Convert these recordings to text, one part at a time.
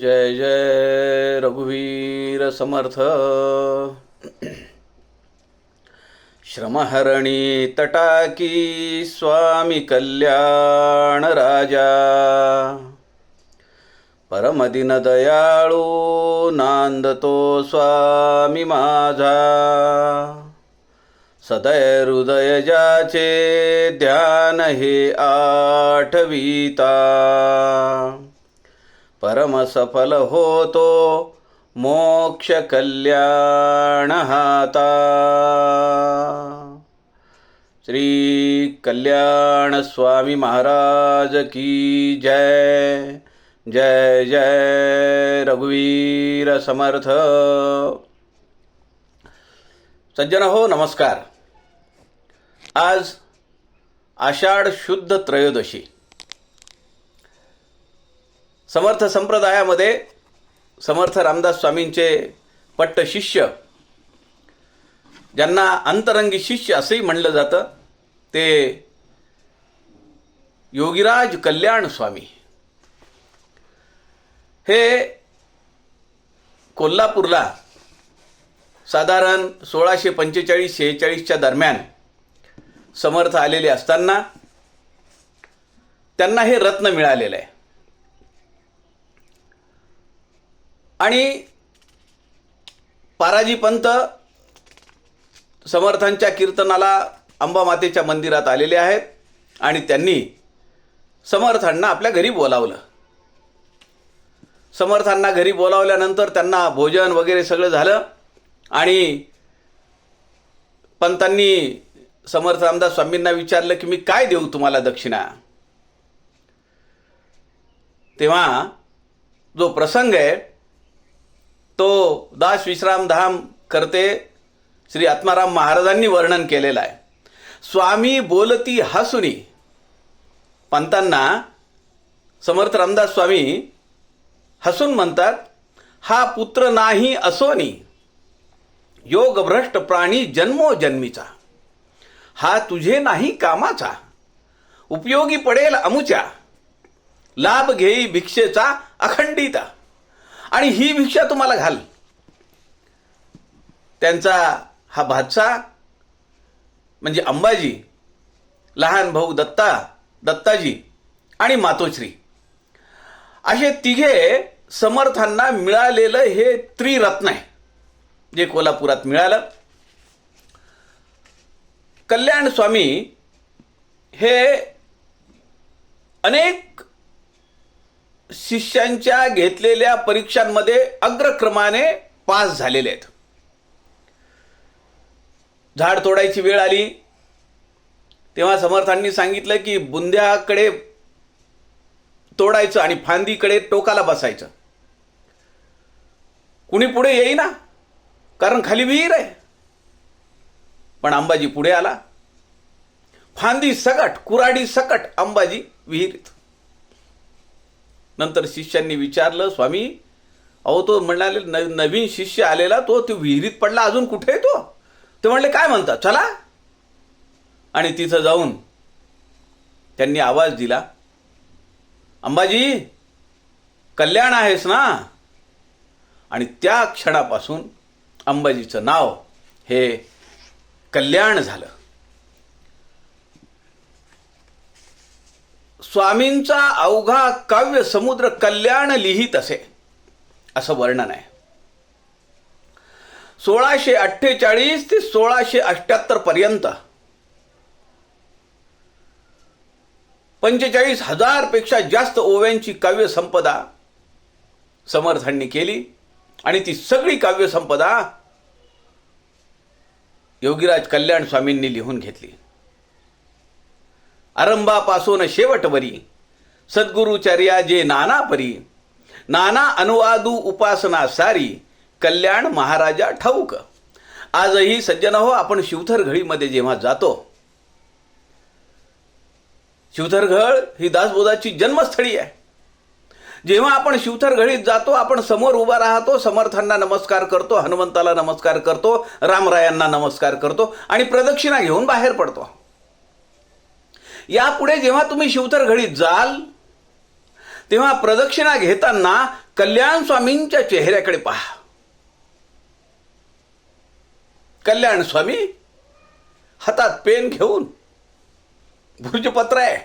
जय जय रघुवीर समर्थ। श्रमहरणी तटाकी स्वामी कल्याण राजा। परमदिन दयाळू नांदतो स्वामी माझा। सदय हृदय जाचे ध्यान हे आठविता। परमसफल होतो मोक्ष कल्याण हाता श्री कल्याण स्वामी महाराज की जय। जय जय रघुवीर समर्थ। सज्जन हो नमस्कार। आज आषाढ शुद्ध त्रयोदशी। समर्थ संप्रदायामध्ये समर्थ रामदास स्वामींचे पट्ट शिष्य ज्यांना अंतरंगी शिष्य असंही म्हणलं जातं ते योगीराज कल्याण स्वामी. हे कोल्हापूरला साधारण सोळाशे पंचेचाळीस शेहेचाळीसच्या दरम्यान समर्थ आलेले असताना त्यांना हे रत्न मिळालेलं आहे. आणि पाराजी पंत समर्थांच्या कीर्तनाला अंबामातेच्या मंदिरात आलेले आहेत आणि त्यांनी समर्थांना आपल्या घरी बोलावलं. समर्थांना घरी बोलावल्यानंतर त्यांना भोजन वगैरे सगळं झालं आणि पंतांनी समर्थ रामदास स्वामींना विचारलं की मी काय देऊ तुम्हाला दक्षिणा? तेव्हा जो प्रसंग आहे तो दास विश्राम धाम करते श्री आत्माराम महाराजांनी वर्णन केलेलं आहे. स्वामी बोलती हसुनी. पंतांना समर्थ रामदास स्वामी हसून म्हणतात हा पुत्र नाही असोनी योगभ्रष्ट प्राणी जन्मोजन्मीचा हा तुझे नाही कामाचा. उपयोगी पडेल अमुच्या. लाभ घेई भिक्षेचा अखंडिता. आणि ही भिक्षा तुम्हाला घाल. त्यांचा हा भातसा म्हणजे अंबाजी लहान भाऊ दत्ता दत्ताजी आणि मातोश्री. असे तिघे समर्थांना मिळालेलं हे त्रिरत्न आहे जे कोल्हापुरात मिळालं. कल्याण स्वामी हे अनेक शिष्यांच्या घेतलेल्या परीक्षांमध्ये अग्रक्रमाने पास झालेले आहेत. झाड तोडायची वेळ आली. तेव्हा समर्थांनी सांगितलं की बुंद्याकडे तोडायचं आणि फांदीकडे टोकाला बसायचं. कुणी पुढे येईना कारण खाली विहीर आहे. पण अंबाजी पुढे आला. फांदी सकट कुराडी सकट अंबाजी विहिरीत. नंतर शिष्यांनी विचारलं स्वामी अहो तो म्हणाले न नवीन शिष्य आलेला तो तो विहिरीत पडला अजून कुठे आहे तो? ते म्हणले काय म्हणता चला. आणि तिथं जाऊन त्यांनी आवाज दिला अंबाजी कल्याण आहेस ना? आणि त्या क्षणापासून अंबाजीचं नाव हे कल्याण झालं. स्वामींचा अवघा काव्य समुद्र कल्याण लिहित असे. असं वर्णन आहे. सोळाशे अठ्ठेचाळीस ते सोळाशे अठ्याहत्तर पर्यंत पंचेचाळीस हजारपेक्षा जास्त ओव्यांची काव्य संपदा समर्थांनी केली आणि ती सगळी काव्य संपदा योगीराज कल्याण स्वामींनी लिहून घेतली. आरंभापासून शेवटवरी सद्गुरुचर्या जे नाना परी नाना अनुवादू उपासना सारी कल्याण महाराजा ठाऊक. आजही सज्जन हो आपण शिवथरघळीमध्ये जेव्हा जातो. शिवथरघळ ही दासबोधाची जन्मस्थळी आहे. जेव्हा आपण शिवथरघळीत जातो आपण समोर उभा राहतो समर्थांना नमस्कार करतो हनुमंताला नमस्कार करतो रामरायांना नमस्कार करतो आणि प्रदक्षिणा घेऊन बाहेर पडतो. यापुढे जेव्हा तुम्ही शिवतर घडीत जाल तेव्हा प्रदक्षिणा घेताना कल्याण स्वामींच्या चेहऱ्याकडे पहा. कल्याण स्वामी हातात पेन घेऊन भुजपत्र आहे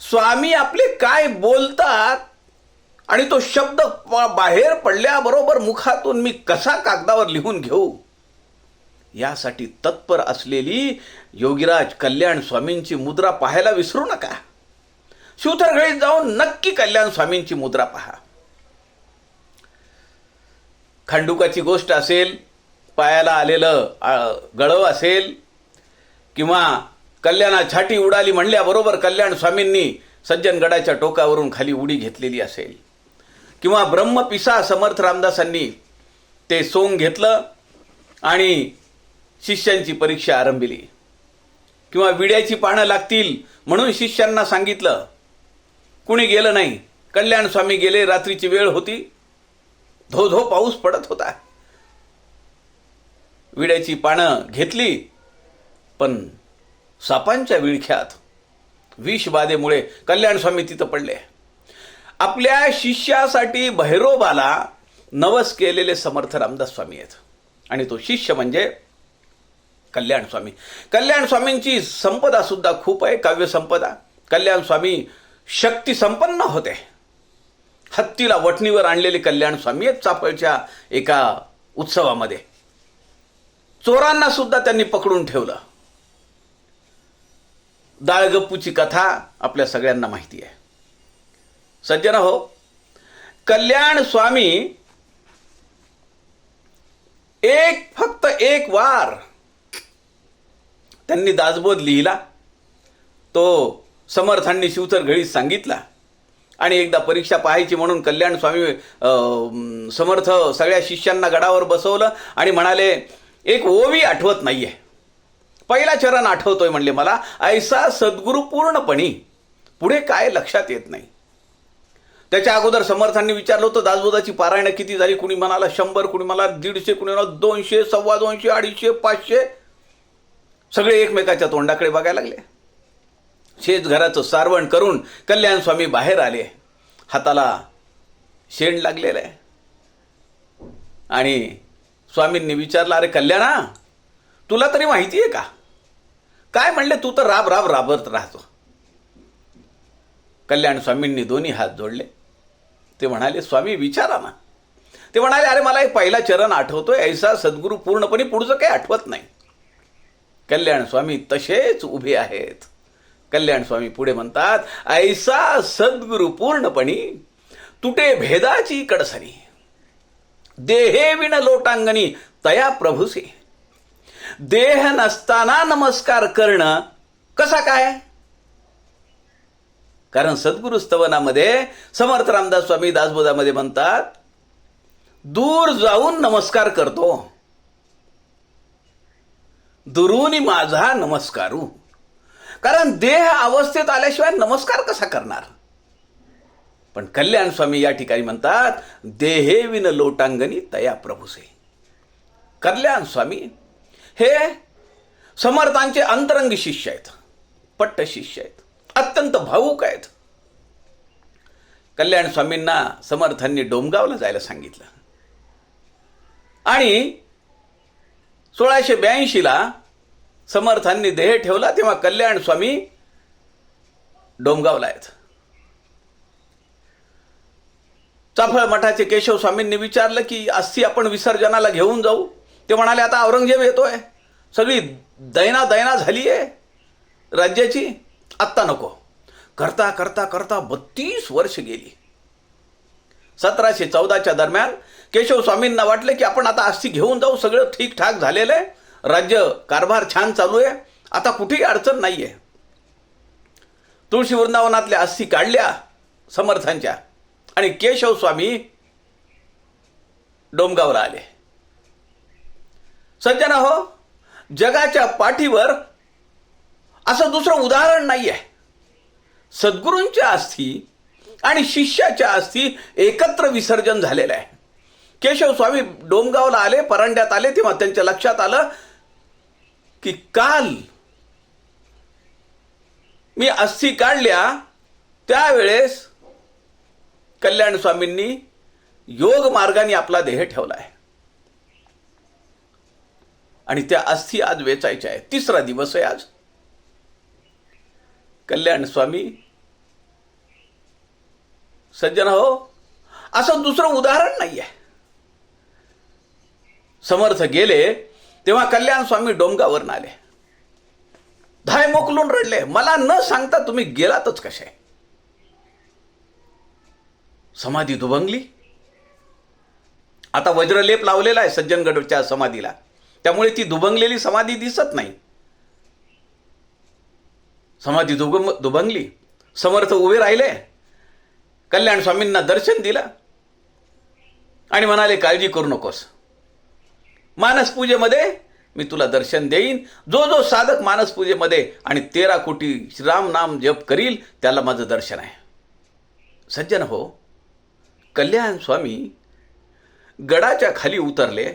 स्वामी आपले काय बोलतात आणि तो शब्द प- बाहेर पडल्याबरोबर मुखातून मी कसा कागदावर लिहून घेऊ? यासाठी तत्पर असलेली योगीराज कल्याण स्वामींची मुद्रा पाहायला विसरू नका. शिवथरघळीत जाऊन नक्की कल्याण स्वामींची मुद्रा पहा. खांडुकाची गोष्ट असेल पायाला आलेलं गळव असेल किंवा कल्याणा छाटी उडाली म्हणल्याबरोबर कल्याण स्वामींनी सज्जनगडाच्या टोकावरून खाली उडी घेतलेली असेल. किंवा ब्रह्मपिसा समर्थ रामदासांनी ते सोंग घेतलं आणि शिष्यांची परीक्षा आरंभिली. किंवा विड्याची पानं लागतील म्हणून शिष्यांना सांगितलं. कुणी गेलं नाही. कल्याण स्वामी गेले रात्रीची वेळ होती. धो धो पाऊस पडत होता. विड्याची पानं घेतली पण सापांच्या विळख्यात विषबाधेमुळे कल्याण स्वामी तिथं पडले. आपल्या शिष्यासाठी भैरोबाला नवस केलेले समर्थ रामदास स्वामी आहेत. आणि तो शिष्य म्हणजे कल्याण स्वामी. कल्याण स्वामींची संपदा सुद्धा खूप आहे काव्य संपदा. कल्याण स्वामी शक्ती संपन्न होते. हत्तीला वटणीवर आणलेले कल्याण स्वामी आहेत चाफळच्या एका उत्सवामध्ये. चोरांना सुद्धा त्यांनी पकडून ठेवलं. दाळगप्पूची कथा आपल्या सगळ्यांना माहिती आहे. सज्जना हो कल्याण स्वामी एक फक्त एक वार त्यांनी दासबोध लिहिला. तो समर्थांनी शिवतर घडीत सांगितला. आणि एकदा परीक्षा पाहायची म्हणून कल्याण स्वामी समर्थ सगळ्या शिष्यांना गडावर बसवलं आणि म्हणाले एक ओवी आठवत नाहीये. पहिला चरण आठवतोय म्हणले मला. ऐसा सद्गुरू पूर्णपणी पुढे काय लक्षात येत नाही. त्याच्या अगोदर समर्थांनी विचारलं होतं दासबोधाची पारायणं किती झाली? कुणी म्हणाला शंभर. कुणी मला दीडशे. कुणी म्हणाला दोनशे सव्वा दोनशे अडीचशे पाचशे. सगळे एकमेकाच्या तोंडाकडे बघायला लागले. शेत घराचं सारवण करून कल्याण स्वामी बाहेर आले. हाताला शेण लागलेलं आहे. आणि स्वामींनी विचारलं अरे कल्याणा तुला तरी माहिती आहे का? काय म्हणले तू तर राब राब राबत राहतो. कल्याण स्वामींनी दोन्ही हात जोडले. ते म्हणाले स्वामी विचारा ना. ते म्हणाले अरे मला एक पहिला चरण आठवतोय. ऐसा सद्गुरू पूर्णपणे पुढचं काही आठवत नाही. कल्याण स्वामी तसेच उभे आहेत. कल्याण स्वामी पुढे म्हणतात ऐसा सद्गुरू पूर्णपणी तुटे भेदाची कडसणी देहे विण लोटांगणी तया प्रभुसे. देह नसताना नमस्कार करणं कसा काय? कारण सद्गुरु स्तवनामध्ये समर्थ रामदास स्वामी दासबोधामध्ये म्हणतात दूर जाऊन नमस्कार करतो. दुरुनी माझा नमस्कारू. कारण देह अवस्थेत आल्याशिवाय नमस्कार कसा करणार? पण कल्याण स्वामी या ठिकाणी म्हणतात देहे विन लोटांगणी तया प्रभुसे. कल्याण स्वामी हे समर्थांचे अंतरंग शिष्य आहेत पट्ट शिष्य आहेत अत्यंत भावूक आहेत. कल्याण स्वामींना समर्थांनी डोमगावला जायला सांगितलं. आणि सोळाशे ब्याऐंशीला समर्थांनी देह ठेवला तेव्हा कल्याण स्वामी डोमगावला आहेत. चाफळ मठाचे केशव स्वामींनी विचारलं की अस्थी आपण विसर्जनाला घेऊन जाऊ. ते म्हणाले आता औरंगजेब येतोय. सगळी दैना दैना झाली आहे राज्याची. आत्ता नको. करता करता करता बत्तीस वर्ष गेली. सतराशे चौदाच्या दरम्यान केशव स्वामींना वाटलं की आपण आता आस्थी घेऊन जाऊ सगळं ठीकठाक झालेलं आहे. राज्य कारभार छान चालू आहे. आता कुठेही अडचण नाही आहे तुळशी वृंदावनातल्या अस्थी काढल्या समर्थांच्या आणि केशव स्वामी डोमगावला आले. सज्जना हो जगाच्या पाठीवर असं दुसरं उदाहरण नाही आहे सद्गुरूंच्या अस्थी आणि शिष्याच्या अस्थी एकत्र विसर्जन झालेलं आहे. केशव स्वामी डोमगावला आले परांड्यात आले तेव्हा त्यांच्या लक्षात आलं की काल मी अस्थी काढल्या त्यावेळेस कल्याण स्वामींनी योग मार्गाने आपला देह ठेवला आहे. आणि त्या अस्थी आज वेचायच्या आहे तिसरा दिवस आहे आज. कल्याण स्वामी सज्जन हो असं दुसरं उदाहरण नाही आहे समर्थ गेले तेव्हा कल्याण स्वामी डोंगावरून आले. धाय मोकलून रडले मला न सांगता तुम्ही गेलातच कसे समाधी दुभंगली. आता वज्रलेप लावलेला आहे सज्जनगडच्या समाधीला. त्यामुळे ती दुभंगलेली समाधी दिसत नाही. समाधी दुबंग दुभंगली. समर्थ उभे राहिले. कल्याण स्वामींना दर्शन दिलं आणि म्हणाले काळजी करू नकोस. मानसपूजेमध्ये मी तुला दर्शन देईन. जो जो साधक मानसपूजेमध्ये आणि तेरा कोटी श्रीराम नाम जप करील त्याला माझं दर्शन आहे. सज्जन हो कल्याण स्वामी गडाच्या खाली उतरले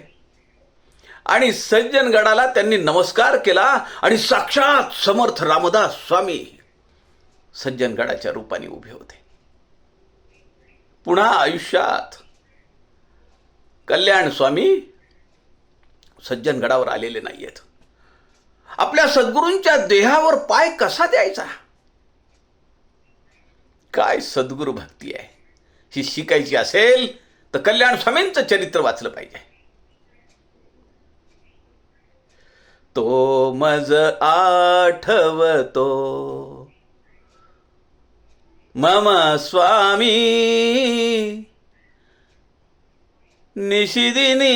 आणि सज्जन गडाला त्यांनी नमस्कार केला आणि साक्षात समर्थ रामदास स्वामी सज्जनगडाच्या रूपाने उभे होते. पुन्हा आयुष्यात. कल्याण स्वामी सज्जनगडावर आलेले नाही आहेत आपल्या सद्गुरूंच्या देहावर पाय कसा द्यायचा? काय सद्गुरू भक्ती आहे? ही शिकायची असेल तर कल्याण स्वामींचं चरित्र वाचलं पाहिजे. तो मज आठवतो. मम स्वामी निशिदिनी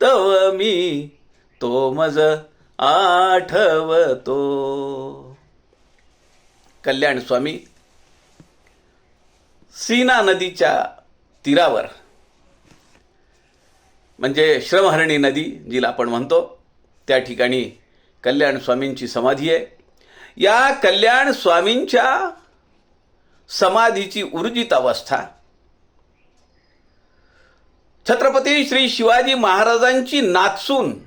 तव मी तो मज आठवतो. कल्याण स्वामी सीना नदीच्या तीरावर म्हणजे श्रमहरणी नदी जिला आपण म्हणतो त्या ठिकाणी कल्याण स्वामींची समाधी आहे. या कल्याण स्वामींच्या समाधीची ऊर्जित अवस्था. छत्रपती श्री शिवाजी महाराजांची नाचून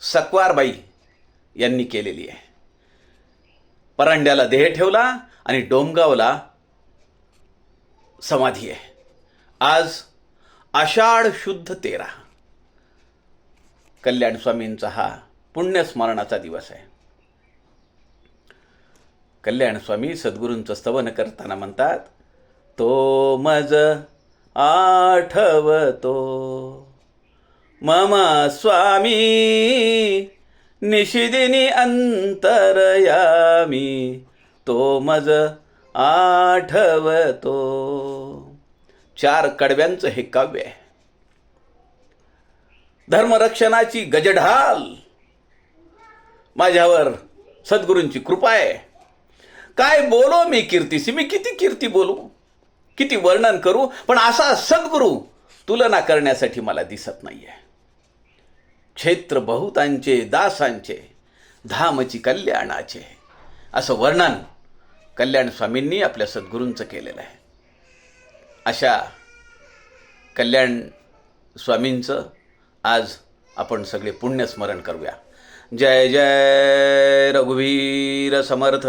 सकवारबाई यांनी केलेली आहे. परांड्याला देह ठेवला आणि डोमगावला समाधी आहे. आज आषाढ शुद्ध तेरा. कल्याण स्वामींचा हा पुण्यस्मरणाचा दिवस आहे. कल्याणस्वामी सद्गुरूंचं स्तवन करताना म्हणतात तो मज आठवतो. मम स्वामी निशिदिनी अंतरयामी. तो मज आठवतो. चार कडव्यांचं हे काव्य आहे. धर्मरक्षणाची गजढाल माझ्यावर सद्गुरूंची कृपा आहे. काय बोलो मी कीर्तीशी? मी किती कीर्ती बोलू? किती वर्णन करू? पण असा सद्गुरू तुलना करण्यासाठी मला दिसत नाही आहे क्षेत्र बहुतांचे दासांचे धामची कल्याणाचे. असं वर्णन कल्याण स्वामींनी आपल्या सद्गुरूंचं केलेलं आहे. अशा कल्याण स्वामींचं आज आपण सगळे पुण्यस्मरण करूया. जय जय रघुवीर समर्थ।